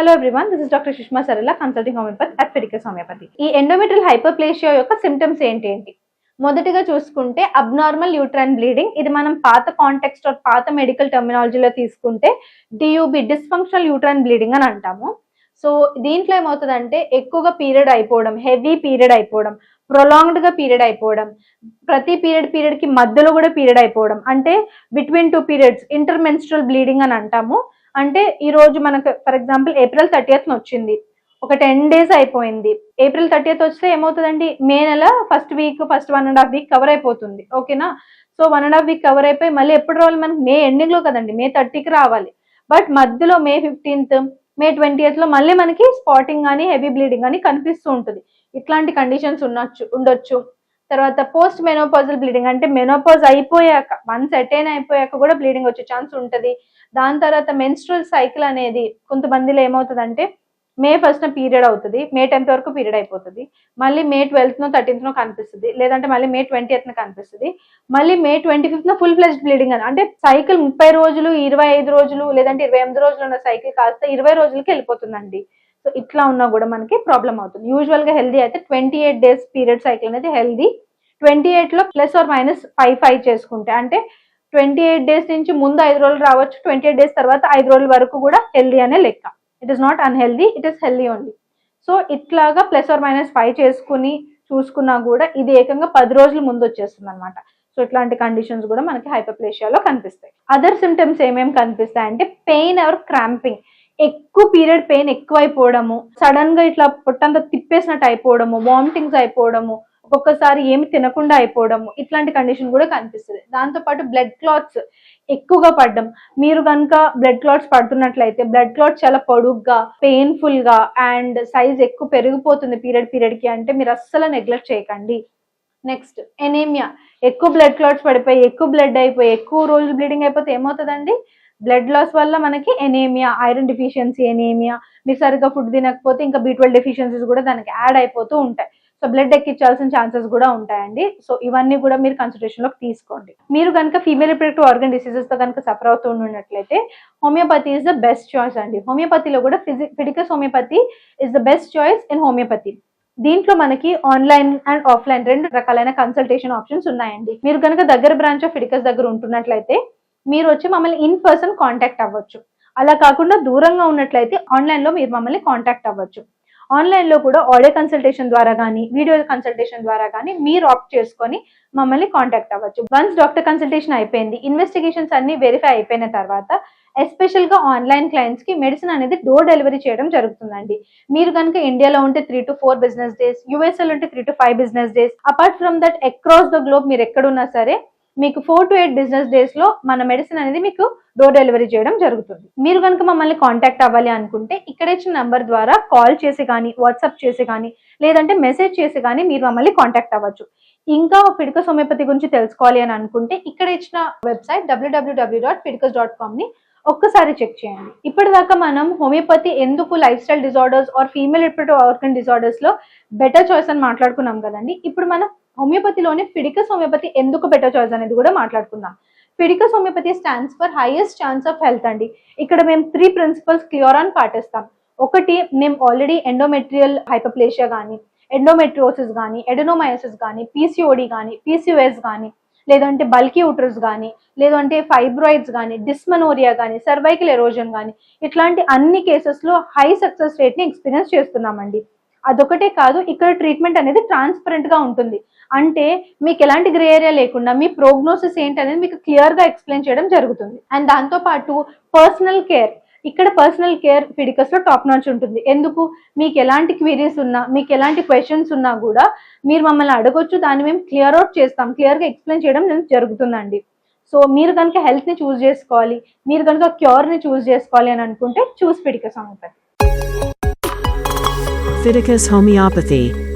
Hello everyone this is doctor Sushma Sarala consulting homeopathy at Fidicus homeopathy ఈ endometrial hyperplasia యొక్క symptoms ఏంటి ఏంటి మొదటిగా చూసుకుంటే అబ్నార్మల్ యూట్రైన్ బ్లీడింగ్ ఇది మనం పాత కాంటెక్స్ట్ ఆర్ పాత మెడికల్ టెర్మినాలజీలో తీసుకుంటే డియూబి డిస్ఫంక్షనల్ యూట్రైన్ బ్లీడింగ్ అని అంటాము. సో దీంట్లో ఏమవుతుందంటే ఎక్కువగా పీరియడ్ అయిపోవడం హెవీ పీరియడ్ అయిపోవడం ప్రొలాంగ్డ్గా పీరియడ్ అయిపోవడం ప్రతి పీరియడ్ పీరియడ్కి మధ్యలో కూడా పీరియడ్ అయిపోవడం అంటే between two periods intermenstrual bleeding అని అంటాము. అంటే ఈ రోజు మనకు ఫర్ ఎగ్జాంపుల్ ఏప్రిల్ థర్టీఎత్ వచ్చింది. ఒక టెన్ డేస్ అయిపోయింది. ఏప్రిల్ థర్టీఎత్ వస్తే ఏమవుతుందండి? మే నెల first week first one and half week cover అయిపోతుంది. ఓకేనా so one and half week cover అయిపోయి మళ్ళీ ఎప్పుడు రావాలి మనకి? మే ఎండింగ్లో కదండి. మే థర్టీకి రావాలి. బట్ మధ్యలో మే ఫిఫ్టీన్త్ మే ట్వంటీ లో మళ్ళీ మనకి స్పాటింగ్ కానీ హెవీ బ్లీడింగ్ అని కనిపిస్తూ ఉంటుంది. ఇట్లాంటి కండిషన్స్ ఉండొచ్చు ఉండొచ్చు. తర్వాత పోస్ట్ మెనోపాజల్ బ్లీడింగ్ అంటే మెనోపాజ్ అయిపోయాక వన్స్ అటైన్ అయిపోయాక కూడా బ్లీడింగ్ వచ్చే ఛాన్స్ ఉంటుంది. దాని తర్వాత మెన్స్ట్రల్ సైకిల్ అనేది కొంతమందిలో ఏమవుతుందంటే మే ఫస్ట్ పీరియడ్ అవుతుంది మే టెన్త్ వరకు పీరియడ్ అయిపోతుంది మళ్ళీ మే ట్వెల్త్ నో కనిపిస్తుంది లేదంటే మళ్ళీ మే ట్వంటీ ఎయిత్న కనిపిస్తుంది మళ్ళీ మే ట్వంటీ ఫిఫ్త్న ఫుల్ ఫ్లెజ్ బ్లీడింగ్ అని అంటే సైకిల్ ముప్పై రోజులు ఇరవై ఐదు రోజులు లేదంటే ఇరవై ఎనిమిది రోజులు ఉన్న సైకిల్ కాస్త ఇరవై రోజులకి వెళ్ళిపోతుందండి. సో ఇట్లా ఉన్నా కూడా మనకి ప్రాబ్లం అవుతుంది. యూజువల్గా హెల్దీ అయితే twenty eight days period cycle అనేది హెల్దీ ట్వంటీ ఎయిట్లో plus or minus five five చేసుకుంటే అంటే ట్వంటీ ఎయిట్ డేస్ నుంచి ముందు ఐదు రోజులు రావచ్చు ట్వంటీ ఎయిట్ డేస్ తర్వాత ఐదు రోజుల వరకు కూడా హెల్దీ అనే లెక్క. It is not unhealthy it is healthy only so ఇట్లాగా ప్లస్ ఆర్ మైనస్ ఫైవ్ చేసుకుని చూసుకున్నా కూడా ఇది ఏకంగా పది రోజుల ముందు వచ్చేస్తుంది అనమాట సో ఇట్లాంటి కండిషన్స్ కూడా మనకి హైపర్ప్లేషియాలో కనిపిస్తాయి. అదర్ సిమ్టమ్స్ ఏమేమి కనిపిస్తాయి అంటే పెయిన్ ఆర్ క్రాంపింగ్ ఎక్కువ పీరియడ్ పెయిన్ ఎక్కువైపోవడము సడన్గా ఇట్లా పొట్టంతా తిప్పేసినట్టు అయిపోవడము వామిటింగ్స్ అయిపోవడము ఒక్కొక్కసారి ఏమి తినకుండా అయిపోవడం ఇట్లాంటి కండిషన్ కూడా కనిపిస్తుంది. దాంతో పాటు బ్లడ్ క్లాట్స్ ఎక్కువగా పడ్డం. మీరు కనుక బ్లడ్ క్లాట్స్ పడుతున్నట్లయితే బ్లడ్ క్లాట్స్ చాలా పొడుగ్గా పెయిన్ఫుల్గా అండ్ సైజ్ ఎక్కువ పెరిగిపోతుంది పీరియడ్ పీరియడ్కి అంటే మీరు అస్సలు నెగ్లెక్ట్ చేయకండి. నెక్స్ట్ ఎనీమియా ఎక్కువ బ్లడ్ క్లాట్స్ పడిపోయి ఎక్కువ బ్లడ్ అయిపోయి ఎక్కువ రోజులు బ్లీడింగ్ అయిపోతే ఏమవుతుందండి? బ్లడ్ లాస్ వల్ల మనకి ఎనేమియా ఐరన్ డిఫిషియన్సీ ఎనేమియా మీరు సరిగ్గా ఫుడ్ తినకపోతే ఇంకా బీ ట్వెల్వ్ డెఫిషియన్సీస్ కూడా దానికి యాడ్ అయిపోతూ ఉంటాయి. సో బ్లడ్ ఎక్కించాల్సిన ఛాన్సెస్ కూడా ఉంటాయండి. సో ఇవన్నీ కూడా మీరు కన్సిడరేషన్లోకి తీసుకోండి. మీరు కనుక ఫీమేల్ రిప్రొడక్టివ్ ఆర్గన్ డిసీజెస్తో కనుక సఫర్ అవుతూ ఉన్నట్లయితే homeopathy is the best choice అండి. హోమియోపతిలో కూడా ఫిజి Fidicus homeopathy is the best choice in homeopathy దీంట్లో మనకి ఆన్లైన్ అండ్ ఆఫ్లైన్ రెండు రకాలైన కన్సల్టేషన్ ఆప్షన్స్ ఉన్నాయండి. మీరు కనుక దగ్గర బ్రాంచ్ ఆఫ్ ఫిడికస్ దగ్గర ఉంటున్నట్లయితే మీరు వచ్చి మమ్మల్ని ఇన్ పర్సన్ కాంటాక్ట్ అవ్వచ్చు. అలా కాకుండా దూరంగా ఉన్నట్లయితే ఆన్లైన్లో మీరు మమ్మల్ని కాంటాక్ట్ అవ్వచ్చు. ఆన్లైన్లో కూడా ఆడియో కన్సల్టేషన్ ద్వారా కానీ వీడియో కన్సల్టేషన్ ద్వారా కానీ మీరు ఆప్ట్ చేసుకొని మమ్మల్ని కాంటాక్ట్ అవ్వచ్చు. వన్స్ డాక్టర్ కన్సల్టేషన్ అయిపోయింది ఇన్వెస్టిగేషన్స్ అన్ని వెరిఫై అయిపోయిన తర్వాత ఎస్పెషల్గా ఆన్లైన్ క్లయింట్స్కి మెడిసిన్ అనేది డోర్ డెలివరీ చేయడం జరుగుతుందండి. మీరు కనుక ఇండియాలో ఉంటే three to four business days USA ఉంటే three to five business days apart from that across the globe మీరు ఎక్కడున్నా సరే మీకు ఫోర్ టు ఎయిట్ బిజినెస్ డేస్లో మన మెడిసిన్ అనేది మీకు డోర్ డెలివరీ చేయడం జరుగుతుంది. మీరు కనుక మమ్మల్ని కాంటాక్ట్ అవ్వాలి అనుకుంటే ఇక్కడ ఇచ్చిన నంబర్ ద్వారా కాల్ చేసి కానీ వాట్సాప్ చేసి కానీ లేదంటే మెసేజ్ చేసి కానీ మీరు మమ్మల్ని కాంటాక్ట్ అవ్వచ్చు. ఇంకా పిడిక హోమియోపతి గురించి తెలుసుకోవాలి అని అనుకుంటే ఇక్కడ ఇచ్చిన వెబ్సైట్ డబ్ల్యూడబ్ల్యూడబ్ల్యూ డాట్ పిడికస్ డాట్ కామ్ని ఒక్కసారి చెక్ చేయండి. ఇప్పటిదాకా మనం హోమియోపతి ఎందుకు lifestyle disorders or female reproductive organ డిజార్డర్స్లో better choice అని మాట్లాడుకున్నాం కదండి. ఇప్పుడు మనం హోమియోపతిలోనే ఫిడికస్ హోమియోపతి ఎందుకు బెటర్ చాయిస్ అనేది కూడా మాట్లాడుకుందాం. Fidicus homeopathy stands for highest chance of health అండి. ఇక్కడ మేము త్రీ ప్రిన్సిపల్స్ క్లియర్ అని పాటిస్తాం. ఒకటి మేము ఆల్రెడీ ఎండోమెట్రియల్ హైపర్ప్లేషియా కానీ ఎండోమెట్రియోసిస్ కానీ ఎడనోమయోసిస్ కానీ పీసీఓడి కానీ పీసీఓఎస్ కానీ లేదంటే బల్కీ ఉటర్స్ కానీ లేదంటే ఫైబ్రాయిడ్స్ కానీ డిస్మనోరియా కానీ సర్వైకల్ ఎరోజన్ కానీ ఇట్లాంటి అన్ని కేసెస్లో హై సక్సెస్ రేట్ని ఎక్స్పీరియన్స్ చేస్తున్నామండి. అదొకటే కాదు ఇక్కడ ట్రీట్మెంట్ అనేది ట్రాన్స్పరెంట్గా ఉంటుంది. అంటే మీకు ఎలాంటి గ్రే ఏరియా లేకుండా మీ ప్రోగ్నోసిస్ ఏంటి అనేది మీకు క్లియర్గా ఎక్స్ప్లెయిన్ చేయడం జరుగుతుంది. అండ్ దాంతో పాటు పర్సనల్ కేర్ ఇక్కడ పర్సనల్ కేర్ ఫిడికస్లో టాప్ నాచ్ ఉంటుంది. ఎందుకు? మీకు ఎలాంటి క్వీరీస్ ఉన్నా మీకు ఎలాంటి క్వశ్చన్స్ ఉన్నా కూడా మీరు మమ్మల్ని అడగొచ్చు దాన్ని మేము క్లియర్ అవుట్ చేస్తాం. క్లియర్గా ఎక్స్ప్లెయిన్ చేయడం జరుగుతుందండి. సో మీరు కనుక హెల్త్ని చూస్ చేసుకోవాలి మీరు కనుక క్యూర్ని చూస్ చేసుకోవాలి అని అనుకుంటే చూస్ ఫిడికస్ అవుతుంది Leviticus Homeopathy